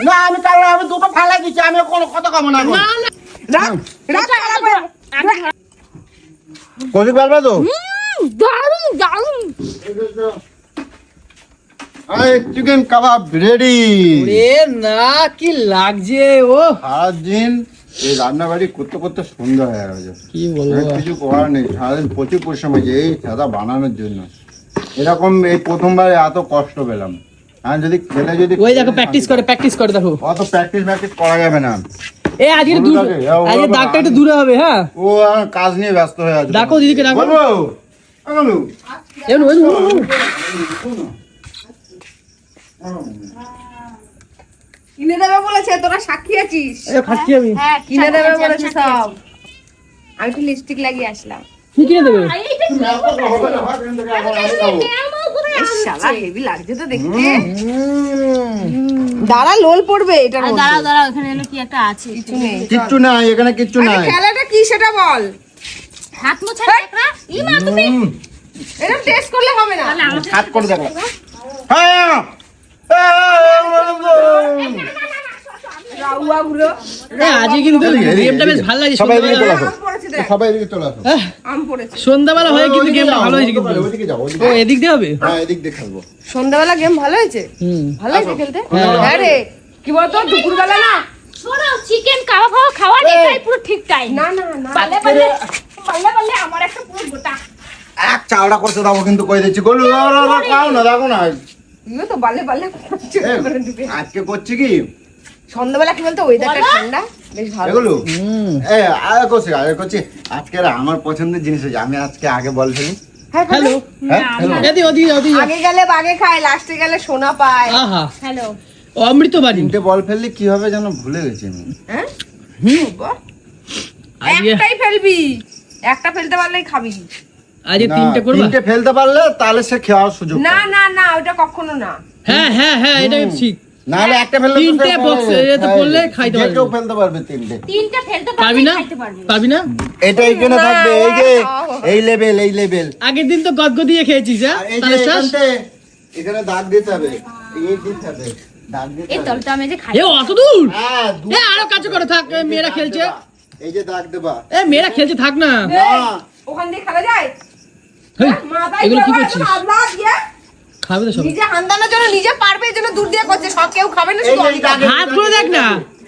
না আমি তাহলে আমি দুটো ফালাই দিচ্ছি আমি কোনো কথা কম না কচি পারবে তো? দারুণ চিকেন কাবাব রেডি। এ না কি লাগছে ও। সারাদিন এই রান্নাবাড়ি করতে করতে সন্ধ্যা হয়ে গেছে। কি বলব? কিছু করার নেই সারাদিন প্রচুর পরিশ্রম হয়েছে এই সাদা বানানোর জন্য। এরকম এই প্রথমবার এত কষ্ট পেলাম। হ্যাঁ যদি খেলে যদি ওই দেখো প্র্যাকটিস করে প্র্যাকটিস করে দেখো। অত প্র্যাকটিস ম্যাকটিস করা যাবে না। এ আজকে দূর হ্যাঁ, আজকে দাগটা একটু দূরে হবে হ্যাঁ। ও কাজ নিয়ে ব্যস্ত হয়ে আছে। ডাকো দিদিকে, ডাকো। এমন ওই কিনে দেবে বলেছে তোরা সাক্ষী আছিস? খাচ্ছি আমি। হ্যাঁ কিনে দেবে বলেছে সব। আমি একটু লিপস্টিক লাগিয়ে আসলাম। কি কিনে দেবে? শালা হেভি লাগছে তো দেখতে দাঁড়া লোল পড়বে এটার মধ্যে দাঁড়াও দাঁড়াও এখানে এলো কি একটা আছে কিছু নেই কিচ্ছু নাই এখানে কিচ্ছু নাই খেলাটা কি সেটা বল হাত মোছা একটা ইমা তুমি হুম, টেস্ট করলে হবে না হাত করে দেখো হ্যাঁ আজকে কিন্তু গেমটা বেশ ভালো লাগছে সবাই এদিকে চলে আসো। আম পড়েছে দেখ। সবাই এদিকে চলে আসো। আহ, আম পড়েছে। সন্ধ্যাবেলা হয়ে কিন্তু গেমটা ভালো হয়েছে কিন্তু। ওইদিকে ওইদিকে যাও, ওইদিকে ও এদিক দিয়ে হবে? হ্যাঁ এদিক দিয়ে খেলব। সন্ধ্যাবেলা গেম ভালো হয়েছে? ভালো হয়েছে খেলতে? কি বলতো দুপুরবেলা না? চিকেন কাবা ফাওয়া খাওয়ার এটাই পুরো ঠিক টাইম না না না। পারলে পারলে পারলে পারলে আমার একটা পুরো গোটা। এক চাওড়া করতে দাও কিন্তু কই দিচ্ছি। গোলু খাও না দেখো না। তো বালে বালে আজকে করছি কি? সন্ধ্যাবেলা কি বলতো? ওয়েদারটা ঠান্ডা বেশ ভালো। এগুলো? হুম। এ করছি আগে করছি। আজকে আমার পছন্দের জিনিস হয়েছে। আমি আজকে আগে বল ফেলি। হ্যাঁ হ্যালো হ্যাঁ এদি ওদি ওদি আগে গেলে বাগে খায় লাস্টে গেলে সোনা পায়। আহা। হ্যালো অমৃত বাড়ি। তিনটে বল ফেললে কি হবে যেন ভুলে গেছি আমি। হ্যাঁ? হুম। একটাই ফেলবি। একটা ফেলতে পারলেই খাবি। তিনটে করবা? তিনটে ফেলতে পারলে তাহলে সে খাওয়ার সুযোগ না না না ওটা কখনো না। হ্যাঁ হ্যাঁ হ্যাঁ এটা ঠিক। নাহলে একটা ফেললে তিনটে সে box খাবে, এতে পড়লে খাইতে পারবে। কেউ ফেলতে পারবে তিনটে। তিনটা ফেলতে পারবি খাইতে পারবি। পারবি না? এটা এইখানে না, থাকবে এই যে এই লেভেল এই লেভেল আগের দিন তো গদগদিয়ে খেয়েছিস হ্যাঁ? তাহলে এখানে দাগ দিতে হবে এই দিতে হবে দাগ দিতে এই তলটা আমি যে খাই এ অত দূর? হ্যাঁ এ আরও কাছে করে থাক মেয়েরা খেলছে। এই যে দাগ দেবা। এ মেয়েরা খেলছে থাক না। না। ওখান দিয়ে খেলা যায়? এগুলো কি করছিস? এখন খাবে তো সব নিজে হান্দানোর জন্য নিজে পারবে এই জন্য দূর দিয়ে করছে। সব কেউ খাবে না শুধু আমি খাব। হাত করে দেখ না।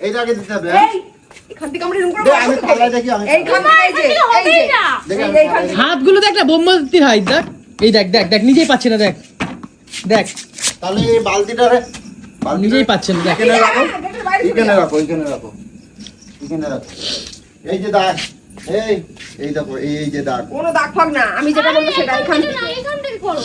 এই দাগে দিতে হবে। হ্যাঁ? এই এখান থেকে আমরা এরকম করে দে, আমি থাকব। দেখি আমি এইখান থেকে এই যে এই যে। দেখি আমি এইখান থেকে। হাতগুলো দেখ না বোম্বাতির হাইট দেখ। এই দেখ দেখ দেখ নিজেই পাচ্ছে না দেখ। দেখ। তাহলে এই বালতিটা রে বালতিটা নিজেই পাচ্ছে না দেখ। এখানে রাখো গেটের বাইরে চলে এখানে রাখো এখানে রাখো এখানে রাখো। এই যে দাগ এই এই দেখো এই এই যে দাগ। কোনো দাগ ফাগ না আমি যেটা বলব সেটা এখান থেকে। এখান থেকে করো।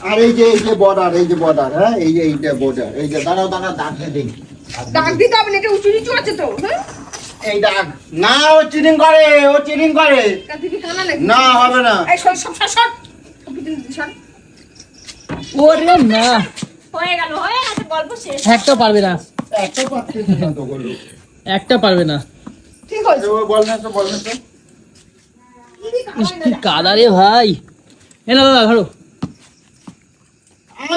আর এই যে এই যে বর্ডার এই যে বর্ডার হ্যাঁ? এই যে এইটা বর্ডার এই যে দাঁড়াও দাঁড়াও দাগ দিই দাগ দিতে হবে না এটা উঁচু নিচু আছে তো হ্যাঁ এই দাগ। না ও চিটিং করে ও চিটিং করে। না হবে না। এই সর সব সর সর। সব ওরে না। হয়ে গেল হয়ে গেছে গল্প শেষ। একটা পারবে না। একটা পাচ্ছিস না তো একটা পারবে না। ঠিক হয়েছে ও বল না তো বল না তো। কি কাদা রে ভাই। এ না দাদা ধরো। আমি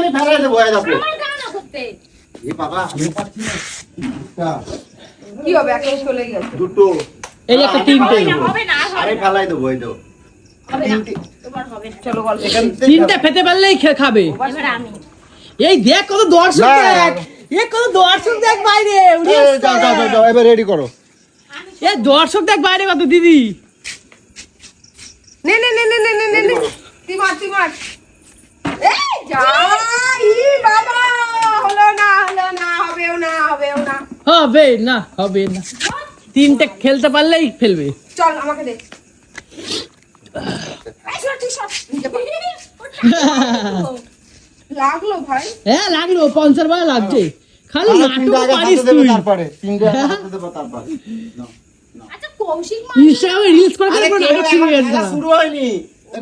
তিনটা। খেতে পারলেই খাবে। এই দেখ কত দর্শক দেখ। এ কত দর্শক দেখ বাইরে এবার রেডি করো। এ দর্শক দেখ বাইরে কত দিদি। নে নে নে নে নে নে নে হবে না হবে না। তিনটে খেলতে পারলেই ফেলবে। চল আমাকে দে। লাগল ভাই। হ্যাঁ লাগল পঞ্চাশ বার লাগছে। হ্যাঁ। খালি নাটক পারিস তুই। তারপরে। তিনটে হ্যাঁ। আচ্ছা কৌশিক মানে ইনস্টাগ্রামে রিলস করে করে নাটক শুরু হয়ে গেছে শুরু হয়নি।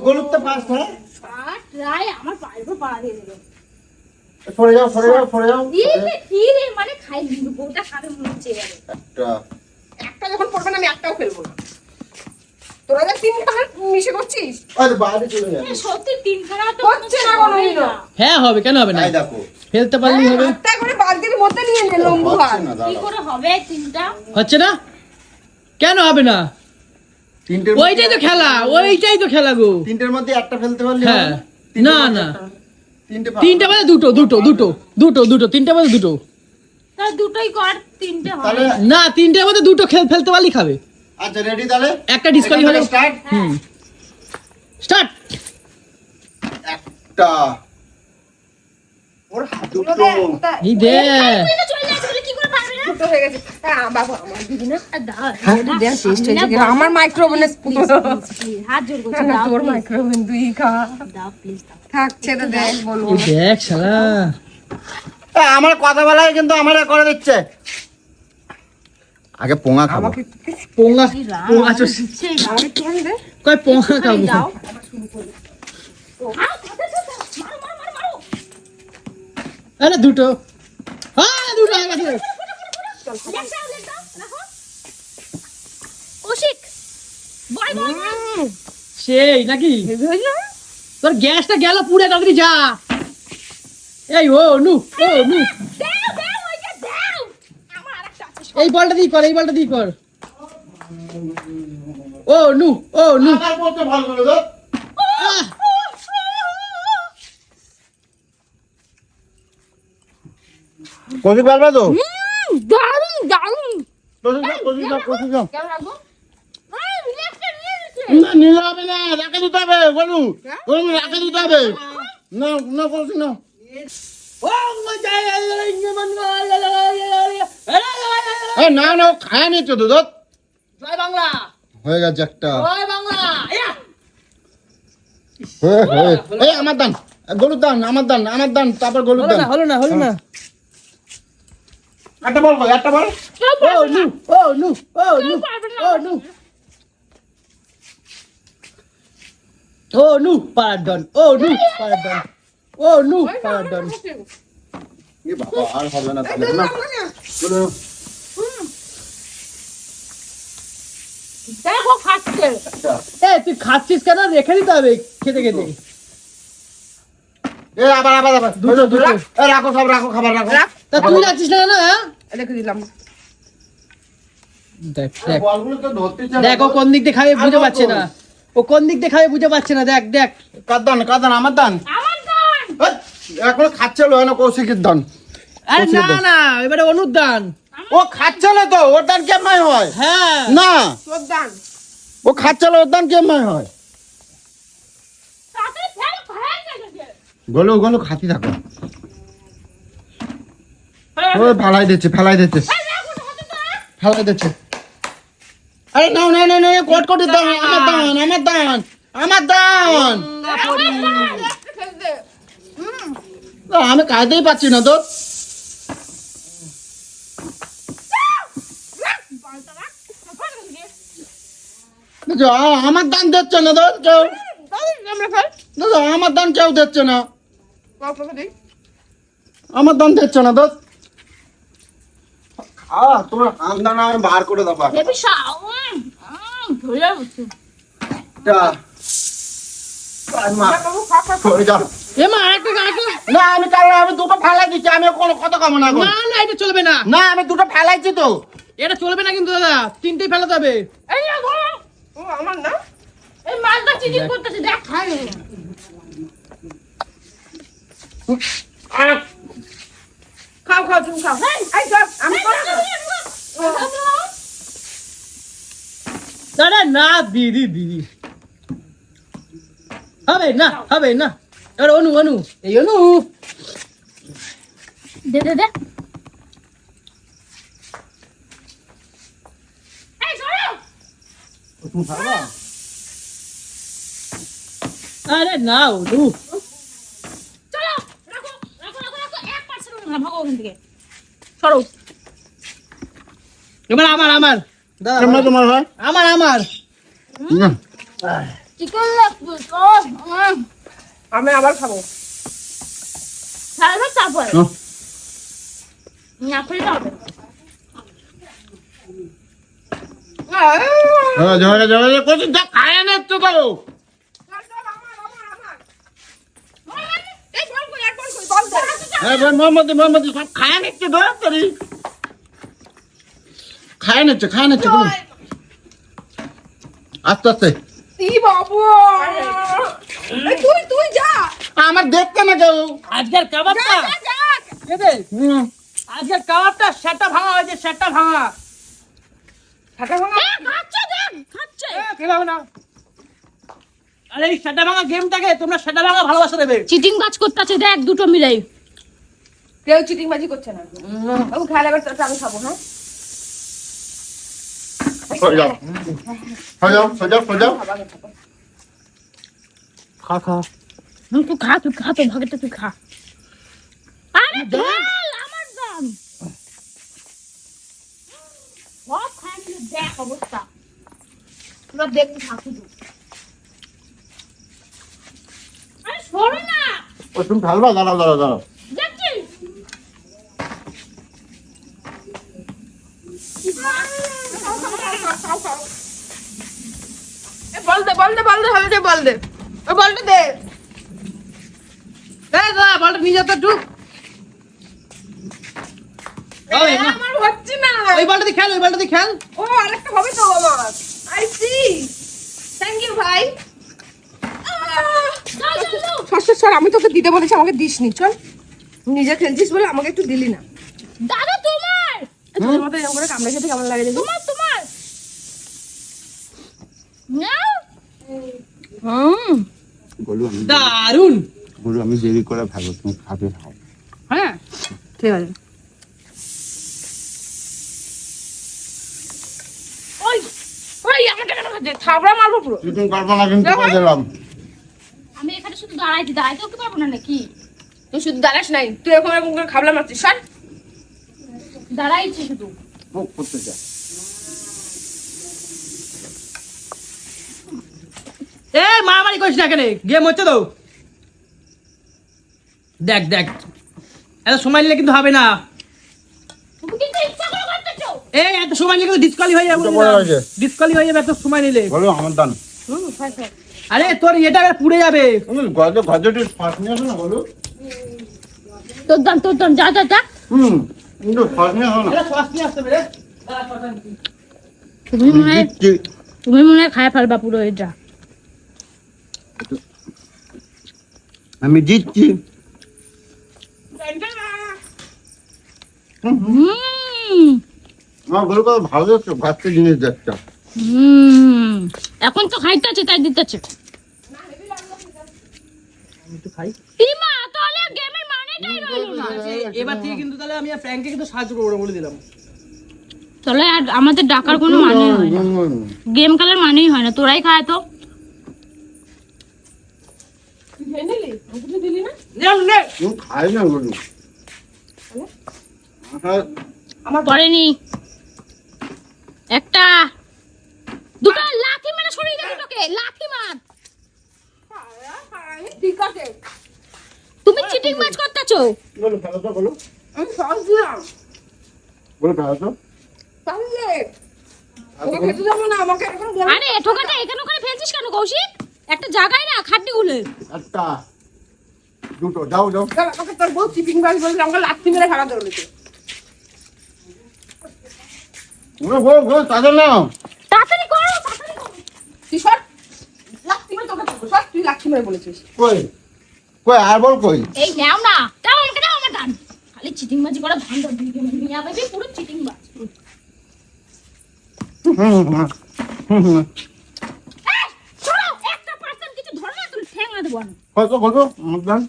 গোলুপ তো পাস হ্যাঁ। আর আমার পায়ের উপর পা দিয়ে দেবে। সরে যাও সরে যাও সরে যাও। কি রে? মানে খাই বউটা খাবে হচ্ছে একটা। একটা যখন পড়বে না আমি একটাও ফেলব না। তোরা যে তিনটা মিশে করছিস? আরে বাইরে চলে যাবে। এ, সত্যি তিনখানা তো হচ্ছে না কোনোদিনও। না। হ্যাঁ হবে কেন হবে না? এই দেখো। ফেলতে পারলেই হবে। করে বালতির মধ্যে নিয়ে নে লম্বু হাত কি করে হবে তিনটা? হচ্ছে না? কেন হবে না? তিনটের ওইটাই তো খেলা ওইটাই তো খেলা গো। তিনটের মধ্যে একটা ফেলতে পারলে হ্যাঁ। হবে না, না। তিনটে বাজে। দুটো দুটো দুটো দুটো দুটো তিনটা বাজে দুটো। তাহলে দুটোই কর তিনটে তাহলে না তিনটার মধ্যে দুটো খেল ফেলতে পারলেই খাবে। আচ্ছা রেডি তাহলে? একটা ডিসকালি হলো। স্টার্ট হুম। স্টার্ট একটা ওর দুটো। এই দে। দুটো হয়ে গেছে। হ্যাঁ বাবা আমার না? হ্যাঁ। আমার মাইক্রোওভেনে Please, please, please, হাত জোর করছি না তোর মাইক্রোওভেন তুই খা। দাও প্লিজ থাক ছেড়ে দেখ বলব দেখ শালা। আমার কথা বলাই কিন্তু আমার করে দিচ্ছে। আগে পোঙা খাব। একটুখানি দে। কয় পোঙ্গা খাব? দাও। আও, কথা তো দাও, মারো, মারো, মারো, মারো। আরে দুটো। হ্যাঁ দুটো সেই নাকি? তোর গ্যাসটা গেল পুড়ে তাড়াতাড়ি যা। এই ও নু ও নু। এই বলটা দিয়ে কর এই বলটা দিয়ে কর। ও নু ও নু। পারবে তো? দারুণ। যাও কষি যাও কষি যাও। কেমন লাগল? এই, লেগটা নিয়ে নিচ্ছে। না নিলে হবে না রাখে দিতে হবে বলু। বলু রাখে দিতে হবে। না না কষি না না না খায় নি তো দুধ জয় বাংলা। হয়ে গেছে একটা। জয় বাংলা। ইয়া! হয়ে হয়ে। এই আমার দান গরুর দান আমার দান আমার দান তারপর গরুর দান। হলো না হলো না। একটা বল কই, একটা বল। ও নু। ও নু ও নু। ও নু। ও নু পারাডন ও নু পারাডন ও নু পারাডন। এ বাবা আর হবে না তাহলে না। বলো। দেখো খাচ্ছে। এ তুই খাচ্ছিস কেন? রেখে দিতে হবে খেতে খেতে। এ আবার আবার আবার। দুটো দুটো। রাখো সব রাখো খাবার রাখো। রাখ। তা তুই যাচ্ছিস না কেন হ্যাঁ? রেখে দিলাম। দেখ দেখ। বলগুলো তো ধরতে চায় দেখ ও কোন দিক দিয়ে খাবে বুঝে পাচ্ছে না। ও কোন দিক দিয়ে খাবে বুঝে পাচ্ছে না দেখ দেখ। কার দান কার দান? আমার দান? দান! এখনও খাচ্ছে লো না কৌশিকের দান। আরে না না এবারে অনুদান ও খাচ্ছে না তো ওর দান কেমন হয়? হ্যাঁ। না। তোর দান। ও খাচ্ছে না ওর দান কেমন হয়? গলো গলো খাতি থাকো। ও ফেলাই দিচ্ছে ফেলাই দিচ্ছে। ফেলাই দিচ্ছে। আরে নাও না না না কোট কোটের দান আমার দান আমার দান আমার দান আমি কাজেই পাচ্ছি না তো। দেখো, আমার দান দিচ্ছে না তো কেউ। আমরা আমার দান কেউ দিচ্ছে না। আমার দান দিচ্ছে না তো। খাওয়া তোমার আমি বার করে দেবো বেবি শাও আমি দুটো ফেলাই দিচ্ছি আমি কোনো কথা কামো না না না এটা চলবে না। না আমি দুটো ফেলাইছি তো। এটা চলবে না কিন্তু দাদা। তিনটেই ফেলাতে হবে এই আমার না? এই মাছটা চিটিং করতেছে দেখ। খাই খাও খাও তুমি খাও এই চল আমি করব আরে না দিদি দিদি হবে না হবে না এবার অনু অনু এই অনু দে দে দে এই সরো তুমি খাবা আরে না অনু চলো রাখো রাখো রাখো রাখো এক পার্সেন্ট না ভাগো ওখান থেকে। সরো। এবার আমার আমার। দাদা, তোমার হয়? আমার আমার। চিকেন আমি আবার খাব। সারা তারপর। না। খেলে হবে হ্যাঁ, খায় না তো তো এই বল কই আর বল কই বল দে হ্যাঁ ভাই মোহাম্মদ মোহাম্মদ সব খায় নিচ্ছে ধর খায় নিচ্ছে খায় নিচ্ছে আস্তে আস্তে। ই বাবু। এই তুই তুই যা। আমার দেখতে না কেউ। আজকের কাবাবটা? আজকের কাবাবটা সেটা ভাঙা হয়েছে সেটা ভাঙা। ফাটা ভাঙা। এ, খাচ্ছে খাচ্ছে। না। আরে এই সেটা ভাঙা গেমটাকে তোমরা সেটা ভাঙা ভালোবাসা দেবে। চিটিং বাজ করতেছে দেখ দুটো মিলাই কেউ চিটিং বাজি করছে না। বাবু খেলা এবার তো আমি খাব হ্যাঁ? খা খা। তুই খা তুই খা তো ভাগেটা তুই খা। আরে ঢাল আমার দাম। সব খাই দেখ অবস্থা। তোরা দেখতে থাক শুধু আরে সরো না। ও তুমি ঢালবা? দাঁড়াও দাঁড়াও দাঁড়াও। দেখছিস বল দে বল দে বল দে হবে বল দে। ওই বলটা দে। এই দাদা বলটা নিয়ে যেতে টুক আমার হচ্ছে না। ওই বলটা দিয়ে খেল ওই বলটা দিয়ে খেল। ও আরেকটা হবে তো আমার। আই সি থ্যাংক ইউ ভাই। সর সর আমি তোকে দিতে বলেছি আমাকে দিস নি চল নিজে খেলছিস বলে আমাকে একটু দিলি না। দাদা তোমার! তোর মতো এরকম করে কামড়ে খেতে কেমন লাগে তোমার তোমার! হুম বলু আমি দারুণ বলু আমি দেরি করে ভালো তুমি খাবে খাও হ্যাঁ। ঠিক আছে। ওই ওই আমাকে কেন খাচ্ছে? থাবড়া মারবো পুরো। চিকেন করব না কিন্তু করে দিলাম। শুধু দাঁড়াইতে পারব না নাকি? তুই শুধু দাঁড়াস নাই তুই এরকম এরকম করে খাবলা মারছিস সর। দাঁড়াইছি শুধু। মুখ করতে যা। এ মারামারি করিস না কেন গেম হচ্ছে তো। দেখ দেখ এত সময় নিলে কিন্তু হবে না। তুমি কিন্তু ইচ্ছা করে করতেছো। এই এত সময় নিলে কিন্তু ডিসকালি হয়ে যাবে ডিসকালি হয়ে যাবে এত সময় নিলে। বলো আমার দান। হুম আরে তোর এটা পুড়ে যাবে। তুমি গজটি ফাঁস নিয়ে আসো না বলো। তোর দাম তোর দাম যা যা যা। হুম ফাঁস নিয়ে আসো না। এটা নিয়ে আসতে রে। দাঁড়া, শ্বাস নিয়ে। তুমি মনে হয় তুমি মনে হয় খায় ফেলবা পুরো এটা। আমি দিচ্ছি হুম, আমার ভালো দেখছ ভাতটা জিনিস দেখছ। হুম। এখন তো খাইতেছে তাই দিতেছে ইমা তাহলে গেমের মানেটাই রইল না। এবার থেকে কিন্তু তাহলে আমি ফ্র্যাঙ্কে কিন্তু সাহায্য করব বলে দিলাম। তাহলে আর আমাদের ডাকার কোনো মানে হয় না। গেম খেলার মানেই হয় না। তোরাই খায় তো দিলি না। একটা। দুটো লাথি মেরে সরিয়ে দে দুটোকে লাথি মার। ঠিক আছে। তুমি চিটিং ম্যাচ করতেছো? বলো তো বলো। আমি সস দিলাম। বলো ফেলো তো। তাহলে এখন বল আরে ঠোকাটা এখানে ওখানে ফেলছিস কেন কৌশিক? একটা জায়গায় না খাটনি গুলো একটা দুটো যাও যাও। আমাকে তোর বউ চিপিং বাজ বলছিল আমাকে লাথি মেরে ফেলা ধরলেছে ওরে গো গো তাদের না তাড়াতাড়ি করো তাড়াতাড়ি করো তুই সর লাথি মেরে তোকে ধরবো মেরে বলেছিস। কই? কই আর বল কই? এই নাও না দাও আমাকে দাও আমার দান খালি চিটিং বাজি করা ধান দাও দুই কেমন নিয়ে যাবে পুরো চিটিং বাজ হুম হুম হুম হুম এই শোনো একটা পার্সেন্ট কিছু ধরো না তুমি ঠ্যাংলা দেবো আমি। কত কত? মতদান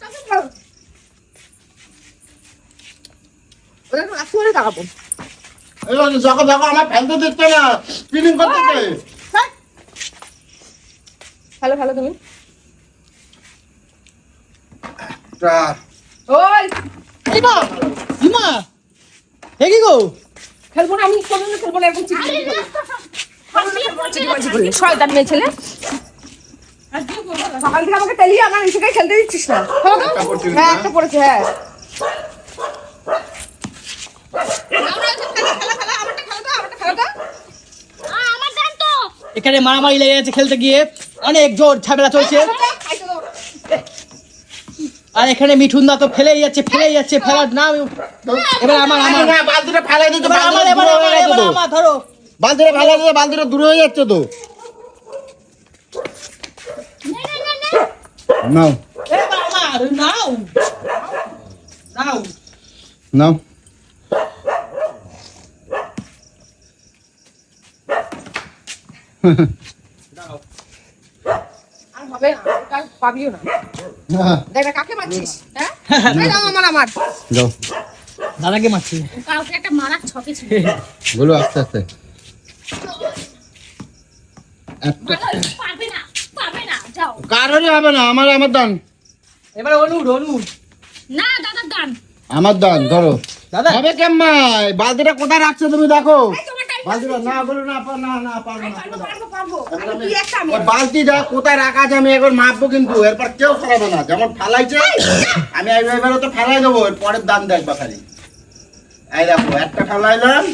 ওরা লাথি মেরে এই দেখো দেখো আমার ফেলতে দিচ্ছে না। ফিলিং করতেছে হ্যালো হ্যালো তুমি। তা ওই! ইমা! ইমা! এ কি গো? খেলব না আমি কোনোদিন খেলব না এরকম করলে। শয়তান মেয়ে ছেলে। সকাল থেকে আমাকে তেলিয়ে আমার এসে খেলতে দিচ্ছিস না। হ্যাঁ একটা পড়েছে হ্যাঁ। আ, আমার তো। এখানে মারামারি লেগে গেছে খেলতে গিয়ে। অনেক জোর ঝামেলা চলছে। আর এখানে মিঠুন দা তো ফেলেই যাচ্ছে ফেলেই যাচ্ছে ফেলার না এবার আমার আমার। বালতিটা ফেলাই দিতে আমার এবার আমার এবার আমার ধরো। বালতিটা ফেলাই দিতে বালতিটা দূরে হয়ে যাচ্ছে তো। নাও। নাও। নাও নাও আর হবে না, আর পাবিও না। দেখ না, কাকে মারছিস? হ্যাঁ? নাও আমার, আমার। যাও। দাদাকে মারছি। কালকে একটা মারার ছকে ছিল। বলো আস্তে আস্তে। পারবে না পারবে না যাও। কারোরই হবে না আমার আমার দান। এবার না দাদার দান। আমার দান ধরো। দাদা। হবে কোথায় রাখছো তুমি দেখো। বালতিটা না বলো না পা- না না পারব না পারব, পারব, পারব। আমি তুই একটা, আমি ওই বালতিটা কোথায় রাখা আছে আমি একবার মাপবো কিন্তু এরপর কেউ ফেলাবে না। যেমন ফেলাইছে আমি এবার তো ফেলাই দেবো এর পরের দাম দেখবা খালি। এই দেখো একটা ফেলাইলাম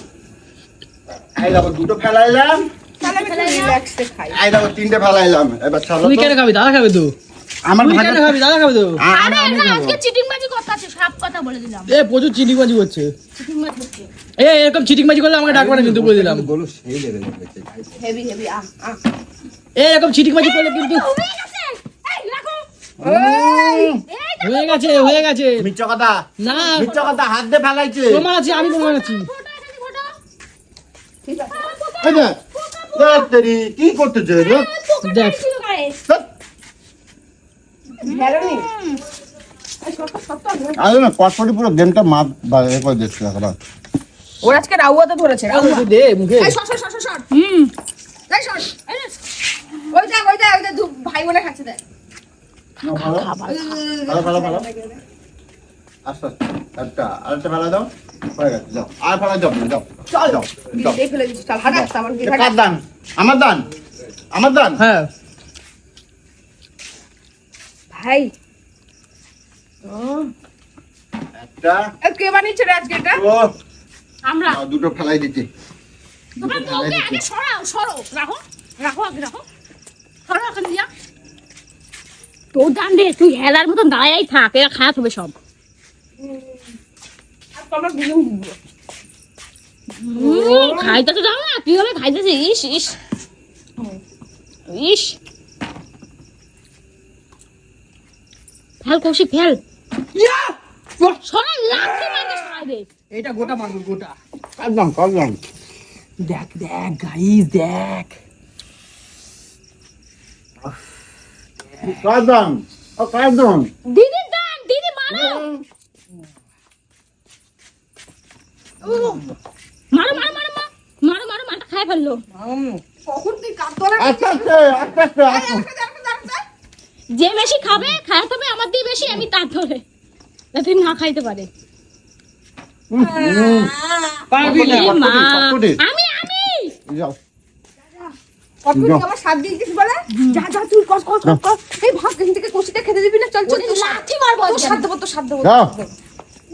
এই দেখো দুটো ফেলাইলাম। এই দেখো তিনটে ফেলাইলাম। এবার চলো তুই কেন খাবি? দাদা খাবে তো। আমার তুই খাবি? দাদা খাবে তো। আ- আরে আমি- আমি এটা খাব। আজকে চিটিং করতে আছে সব কথা বলে দিলাম। এ প্রচুর চিটিং বাজি করছে। এ এরকম চিটিং বাজি করলে আমাকে ডাকবে না কিন্তু বলে দিলাম। বলো সেই লেভেল Heavy, heavy, আহ, আহ। এ এরকম চিটিং বাজি করলে কিন্তু হয়ে গেছে এই রাখো এই, এই হয়ে গেছে। মিথ্যা কথা। না মিথ্যা কথা হাত দিয়ে ফেলাইছে। তোমার আছে আমি তোমার আছি। ঠিক কি করতেছে রে? দেখ। আরে না কটকটি পুরো গেমটা মাপ করে দিচ্ছিল এখন ওর আজকে রাউয়াতে ধরেছে। দে মুখে। এই, সর, সর, সর, সর। হুম। এই, সর। ওই দেখ, ওই দেখ, ওই দেখ, ভাই বোনে খাচ্ছে দেখ। ভালো। ভালো ভালো আস্তে আস্তে আরেকটা ফেলা দাও। আর ফেলা চল। হাঁটা, আমার। কার দান? আমার দান? আমার দান? হ্যাঁ। ভাই। একটা। কে বানিয়েছে রে আজকে এটা? ও আমরা দুটো ফেলাই তোমার বউকে আগে সরাও সরো রাখো রাখো আগে রাখো। সরো এখন দিয়া। তোর তুই হেলার মতন দাঁড়াই থাক এরা খারাপ হবে সব। খাইতে তো দাও না? কীভাবে খাইতেছে। ইস ইস। ইস। Fail Kaushik fail. সরাই দে। এটা গোটা মারবো গোটা। কার দান দেখ দেখ গাইস দেখ। কার ও কার দান দান দিদি মারো। মারো মারো মারো মা। মারো মারো খাই ফেলল। কখন তুই যে বেশি খাবে খাওয়াতে হবে আমার দিয়ে বেশি আমি তার ধরে। যাতে না খাইতে পারে। পারবি না। আমি আমি। যাও। আমার দিস বলে? যা যা তুই কর এই এখান থেকে কষিটা খেতে দিবি না? চল লাঠি মারবো দেবো।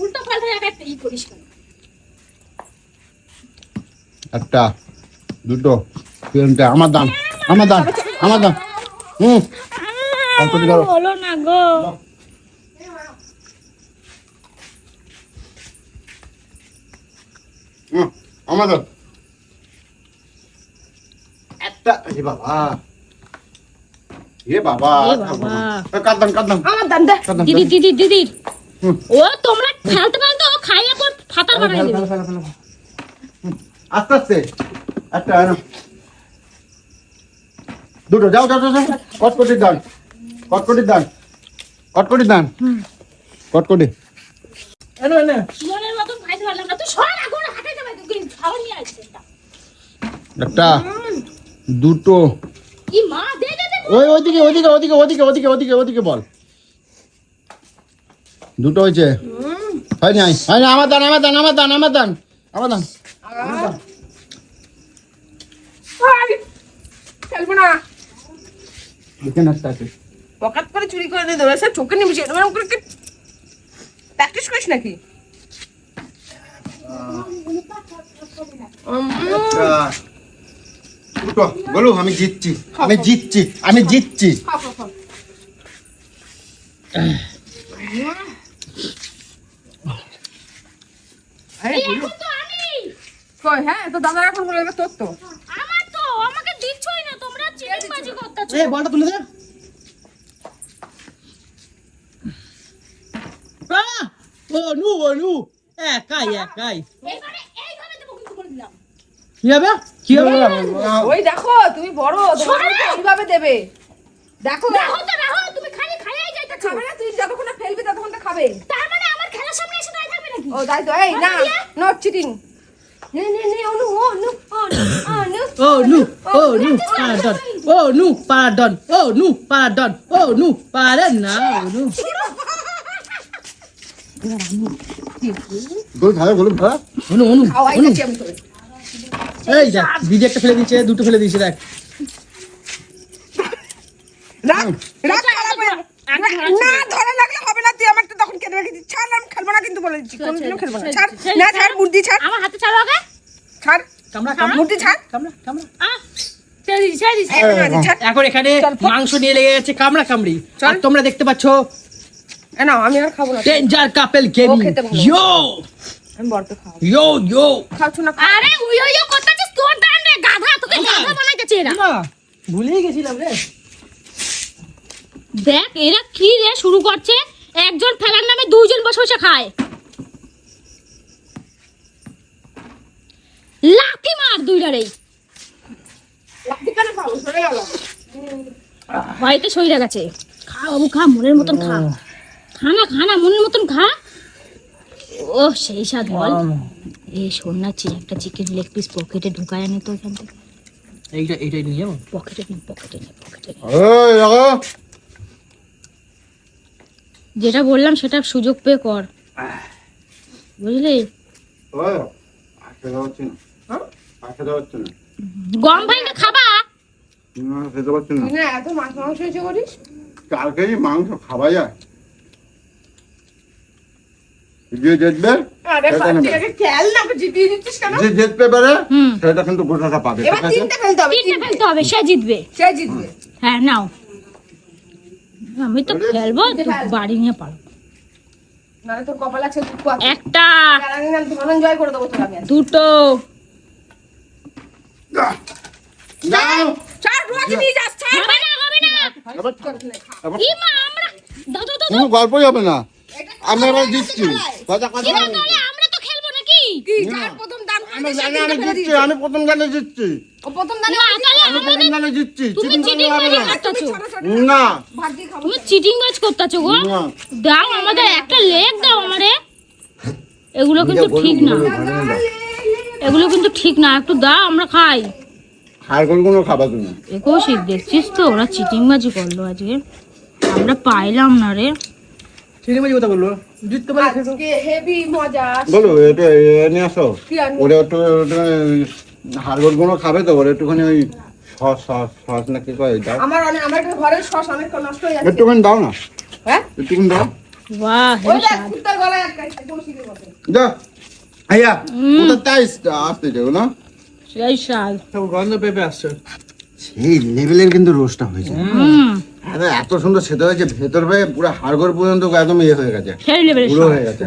উল্টো পাল্টা ই করিস কেন? একটা দুটো তিনটে। আমার দাম আমার দাম আমার দাম। হুম। হলো না গো। হুম, একটা এ বাবা। এ বাবা এ বাবা। এ, কার দান কার দান আমার দান দে। দিদি দিদি দিদি। ও তোমরা ফেলতে ফেলতে ও খাইয়ে পর ফাতার বানাই ফেলো, দেবে ফেলো, ফেলো, ফেলো। হুম, আস্তে আস্তে। একটা দুটো যাও যাও যাও দান। কটকটির দান। কটকটির দান। কটকটি। এনো এনো। মনের মতন খাইতে পারলাম না। তুই সরা না একটা দুটো। কি মা দে দে দে ওই ওইদিকে ওইদিকে ওইদিকে ওইদিকে ওইদিকে ওইদিকে ওইদিকে বল। দুটো হয়েছে। হয়নি আয় হয়নি আমার দান আমার দান আমার দান আমার দান আমার দান। খেলব না। এখানে একটা আছে। পকাত করে চুরি করে নিয়ে দেবে সে চোখে নিয়ে করে প্র্যাকটিস করিস নাকি? বলো আমি জিতছি আমি জিতছি আমি জিতছি হ্যাঁ তো দাদার এখন বলে তোর তো আমাকে দিচ্ছই না তোমরা চিটিংবাজি করতেছো এই, বলটা তুলে দে। ও, নু। একাই একাই। এইবারে এইভাবে দেবো কিন্তু করে দিলাম। কি হবে? কি হবে? ওই দেখো তুমি বড় এইভাবে দেবে। দেখো রাহো তো রাহো তুমি খালি খাইয়াই যাইতেছো। খাবে না তুই যতক্ষণ না ফেলবি ততক্ষণ তো খাবে। তার মানে আমার খেলার সামনে এসে দাঁড়িয়ে থাকবে নাকি? ও তাই তো। এই না নো চিটিং নে নে নে অনু অনু অনু ও নু ও নু পারাডন ও নু পারাডন ও নু পারাডন ও নু পারা না ও নু গোল ভালো গোল ভালো অনু অনু খাওয়াই অনু যাচ্ছি আমি তোকে এই দেখ দিদি একটা ফেলে দিয়েছে দুটো ফেলে দিয়েছে দেখ। রাখ রাখ খারাপ যাবে। না ধরে লাগলে হবে না তুই আমাকে তখন কেটে রেখে দিচ্ছি ছাড় আমি খেলব না কিন্তু বলে দিচ্ছি। কোনদিনও খেলব না। ছাড় না ছাড় বুদ্ধি ছাড়। আমার হাতে ছাড়ো আগে ছাড়। কামড়া কামড়া। বুদ্ধি ছাড়। কামড়া কামড়া। আহ ছেড়ে দিচ্ছি ছেড়ে দিচ্ছি। এখন এখন এখানে মাংস নিয়ে লেগে গেছে কামড়া কামড়ি। তোমরা দেখতে পাচ্ছ নাও আমি আর খাব না। ডেঞ্জার কাপেল গেমিং ইয়ো আমি বড়কে খাব। ইয়ো ইয়ো খাচ্ছ না আরে করতেছিস তোর দান রে গাধা তোকে গাধা বানাইতেছে এরা। না ভুলেই গেছিলাম রে। দেখ এরা কি রে শুরু করছে? একজন ফেলার নামে দুইজন বসে বসে খায়। লাথি মার দুইটারেই বাড়িতে সইরা গেছে। খা বাবু খা মনের মতন খা। খানা খানা মনের মতন খা। ও সেই স্বাদ বল। এই সন্ন্যাচি একটা চিকেন লেগ পিস পকেটে ঢুকায় আনি তো এখান থেকে। এইটা এইটাই নিয়ে যাব? পকেটে নে পকেটে নে পকেটে নে দেখো। যেটা বললাম সেটা সুযোগ পেয়ে কর। বুঝলি? না। হ্যাঁ? আসতে দেওয়া হচ্ছে না। গম খাবা? না, খেতে পারছি না। এত মাছ মাংস হয়েছে করিস? চার মাংস খাওয়া যায় যে জিতবে আরে সেটা বাচ্চা নেবে। আগে খেল না ওকে জিতিয়ে দিচ্ছিস কেন? যে জিততে পারে সেটা কিন্তু গোটাটা পাবে এবার ঠিক আছে? তিনটে ফেলতে হবে তিনটে তিনটে। ফেলতে হবে সে জিতবে। সে জিতবে। হ্যাঁ নাও। আমি তো খেলব বাড়ি নিয়ে পারো একটা। দুটো ছাড় হবে না। আমরা দিচ্ছি কথা কথা আমরা তো খেলব নাকি? কি? যার প্রথম দান আমি জানি আমি জিতছি আমি প্রথম গানে জিতছি। ও প্রথম দানে আমি প্রথম গানে জিতছি তুমি চিটিং চিটিং করলে হবে বাজি না। করতেছো তুমি চিটিং বাজ করতেছো গো? দাও আমাদের একটা লেগ দাও আমারে। এগুলো কিন্তু ঠিক না। এগুলো কিন্তু ঠিক না। একটু দাও আমরা খাই। কোনো খাবার তুমি? একুশই দেখছিস তো ওরা চিটিং বাজি করল আজকে। আমরা পাইলাম না রে। ছেলে মাঝে কথা বলল। জিততে পারে আজকে হেভি মজা বলো এটা নিয়ে আসো? ওরা একটু হাড়গোলগুলো খাবে তো ওরা একটুখানি ওই সস সস সস না কি কয় দাও আমার অনেক আমার ঘরের সস অনেক নষ্ট হয়ে যাচ্ছে। একটুখানি দাও না। হ্যাঁ? একটুখানি দাও। বাহ ওই দেখ কুত্তার গলায় আটকাই বসিয়ে মতো। যা। আইয়া ওটা তাই আসতে যাও না। সেই স্বাদ। সব গন্ধ পেঁপে আসছে। সেই লেভেলের কিন্তু রোস্টটা হয়েছে। হুম। আরে এত সুন্দর সেদ্ধ হয়েছে ভেতর হয়ে পুরো হাড়গোড় পর্যন্ত একদম ইয়ে হয়ে গেছে। সেই লেভেলের পুরো হয়ে গেছে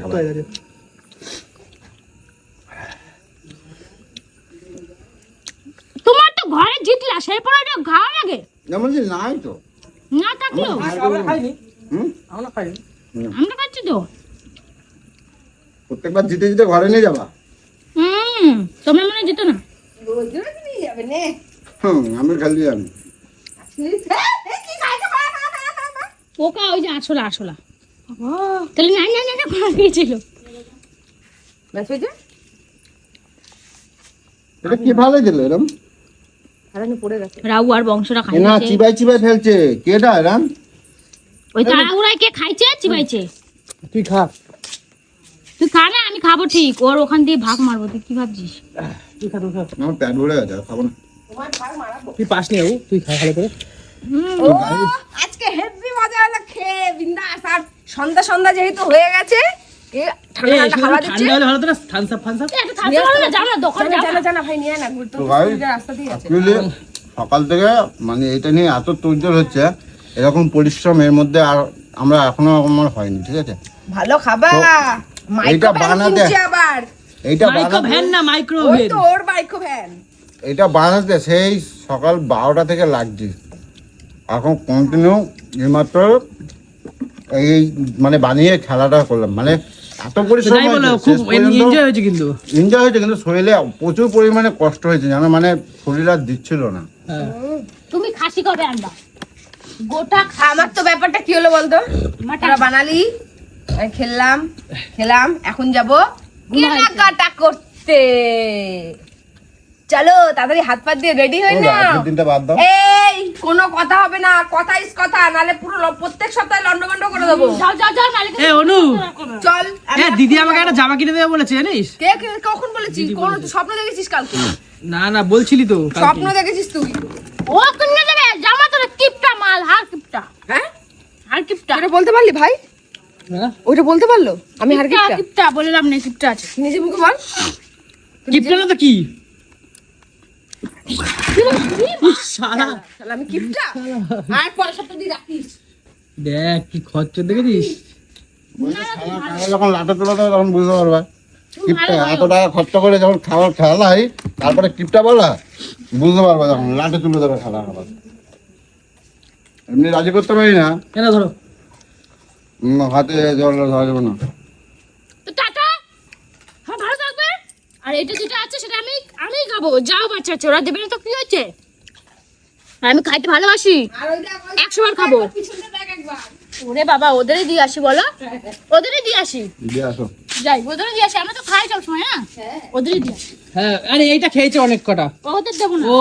তোমার তো ঘরে জিতলা সেই পরে ওটা ঘাও লাগে। যেমন যে নাই তো। না থাকলেও। আমরা খাইনি। আমরা খাইনি। আমরা খাচ্ছি তো। প্রত্যেকবার জিতে জিতে ঘরে নিয়ে যাবা। হুম তোমরা মনে হয় জিতো না? রোজ রোজ নিয়ে যাবে নে? হুম আমি খালি আমি কি খাইতে পারে না না না না পোকা ওই যে আসলা আসলা তাহলে নাই নাই নাই কোন গিয়েছিল ব্যাস হয়েছে? এটা কি দিল এরম? হারানি পড়ে গেছে। রাউ আর বংশরা এ না চিবাই চিবাই ফেলছে। কেটা এরম? ওই তাড়াহুড়ায় কে খাইছে? চিবাইছে। তুই খা। তুই খা না আমি খাব ঠিক। ওর ওখান দিয়ে ভাগ মারবো তুই কি ভাবছিস? তুই খা তুই খা। আমার পেট ভরে গেছে খাব না। তোমার ভাগ মারাবো। তুই পাস খা ভালো করে। ও আজকে হেভি মজা হলো খেয়ে বিন্দাস আর সন্ধ্যা সন্ধ্যা যেহেতু হয়ে গেছে সকাল থেকে মানে এটা নিয়ে এত তোড়জোড় হচ্ছে এরকম পরিশ্রম এর মধ্যে আর আমরা এখনও আমার হয়নি ঠিক আছে? ভালো খাবা তো মাইক্রো এইটা ভ্যান বানাতে- আবার। না ভ্যান এটা বানাতে সেই সকাল বারোটা থেকে লাগছে। এখন কন্টিনিউ এইমাত্র এই মানে বানিয়ে খেলাটা করলাম। মানে এত পরিশ্রম খুব এনজয় হয়েছে কিন্তু। এনজয় হয়েছে কিন্তু শরীরে প্রচুর পরিমাণে কষ্ট হয়েছে জানো মানে শরীর আর দিচ্ছিল না। হ্যাঁ। তুমি খাসি কবে আনবা। গোটা আমার তো ব্যাপারটা কি হলো বলতো। তোরা বানালি খেললাম খেলাম এখন যাব। কেনাকাটা করতে। চলো তাড়াতাড়ি হাত পা দিয়ে রেডি হই না দিনটা বাদ দাও। এই কোনো কথা হবে না কথা ইস কথা নালে পুরো ল- প্রত্যেক সপ্তাহে লন্ডভন্ড করে দেবো। যাও যাও যাও নালে এ অনু। চল আমি হ্যাঁ দিদি আমাকে একটা জামা কিনে দেবে বলেছে জানিস? কে কে কখন বলেছিস কোন স্বপ্ন দেখেছিস কালকে? না না বলছিলি তো স্বপ্ন দেখেছিস তুই? ও কিনে দেবে জামা তোর কিপটা মাল হার কিপটা। হ্যাঁ? হার কিপটা। এটা বলতে পারলি ভাই? হ্যাঁ? ওইটা বলতে পারল? আমি হার কিপটা কিপটা? বললাম না কিপটা আছে। নিজে মুখে বল। কিপটা না তো কি? আমি কিপটা আর পরের সপ্তাহ দিয়ে রাখিস। দেখ কি খরচ দেখেছিস? যখন লাটা তোলা দেবে তখন বুঝতে পারবা। কিপটা এত টাকা খরচা করে যখন খাবার খেলাই তারপরে কিপটা বলা বুঝতে পারবা যখন লাটে তুলে দেবে খেলা আবার। এমনি রাজি করতে পারি না। কেন ধরো? হাতে জল ধরা যাবে না তো টাটা হ্যাঁ ভালো থাকবে আর এটা যেটা আছে সেটা আমি আমি খাব। যাও বাচ্চা আছে ওরা দেবে না তো কি হচ্ছে? আমি খাইতে ভালোবাসি। একশো বার খাব। ওরে বাবা ওদেরই দিয়ে আসি বলো? ওদেরই দিয়ে আসি? যাই ওদেরই দিয়ে আসি। আমরা তো খাই সবসময় হ্যাঁ? ওদেরই দিয়ে আসি। হ্যাঁ আরে এইটা খেয়েছে অনেক কটা। ওদের দেবো না। ও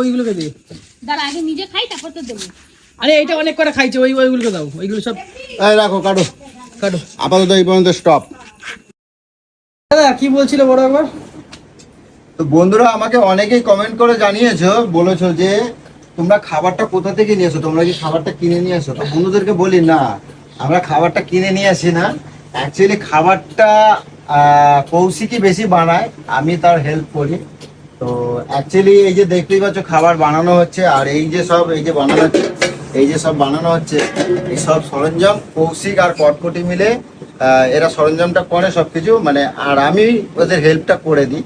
ওইগুলোকে দে। দাঁড়া আগে নিজে খাই তারপর তো দেবো। আরে এইটা অনেক কটা খাইছে ওই ওইগুলোকে দাও। ওইগুলো সব এই রাখো কাটো। কাটো। আপাতত এই পর্যন্ত স্টপ দাদা, কি বলছিল বড় একবার? তো বন্ধুরা, আমাকে অনেকেই কমেন্ট করে জানিয়েছো, বলেছ যে তোমরা খাবারটা কোথা থেকে নিয়ে এসো? তোমরা কি খাবারটা কিনে নিয়ে এসো? তো বন্ধুদেরকে বলি, না, আমরা খাবারটা কিনে নিয়ে আসি না। অ্যাকচুয়ালি খাবারটা কৌশিকই বেশি বানায়, আমি তার হেল্প করি। তো অ্যাকচুয়ালি এই যে দেখতেই পাচ্ছ, খাবার বানানো হচ্ছে, আর এই যে সব, এই যে বানানো হচ্ছে, এই যে সব বানানো হচ্ছে, এই সব সরঞ্জাম কৌশিক আর কটকটি মিলে এরা সরঞ্জামটা করে সবকিছু মানে আর আমি ওদের হেল্পটা করে দিই।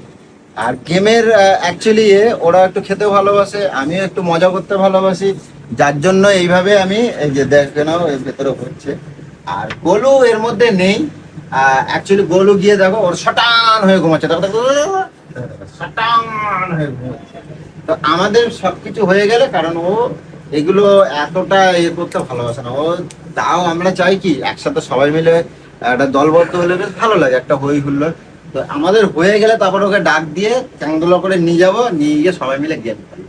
আর গেমের অ্যাকচুয়ালি ওরা একটু খেতে ভালোবাসে আমিও একটু মজা করতে ভালোবাসি। যার জন্য এইভাবে আমি এই যে দেখ নাও এর ভেতরে হচ্ছে। আর গোলু এর মধ্যে নেই। অ্যাকচুয়ালি গোলু গিয়ে দেখো ওর শটান হয়ে ঘুমাচ্ছে। দেখো দেখো, হয়ে ঘুমাচ্ছে। তো আমাদের সবকিছু হয়ে গেলে কারণ ও এগুলো এতটা ইয়ে করতে ভালোবাসে না। ও তাও আমরা চাই কি একসাথে সবাই মিলে একটা দলবদ্ধ হলে বেশ ভালো লাগে, একটা হই হুল্লোর তো আমাদের হয়ে গেলে তারপর ওকে ডাক দিয়ে চ্যাংদোলা করে নিয়ে যাব, নিয়ে গিয়ে সবাই মিলে গেম খেলব।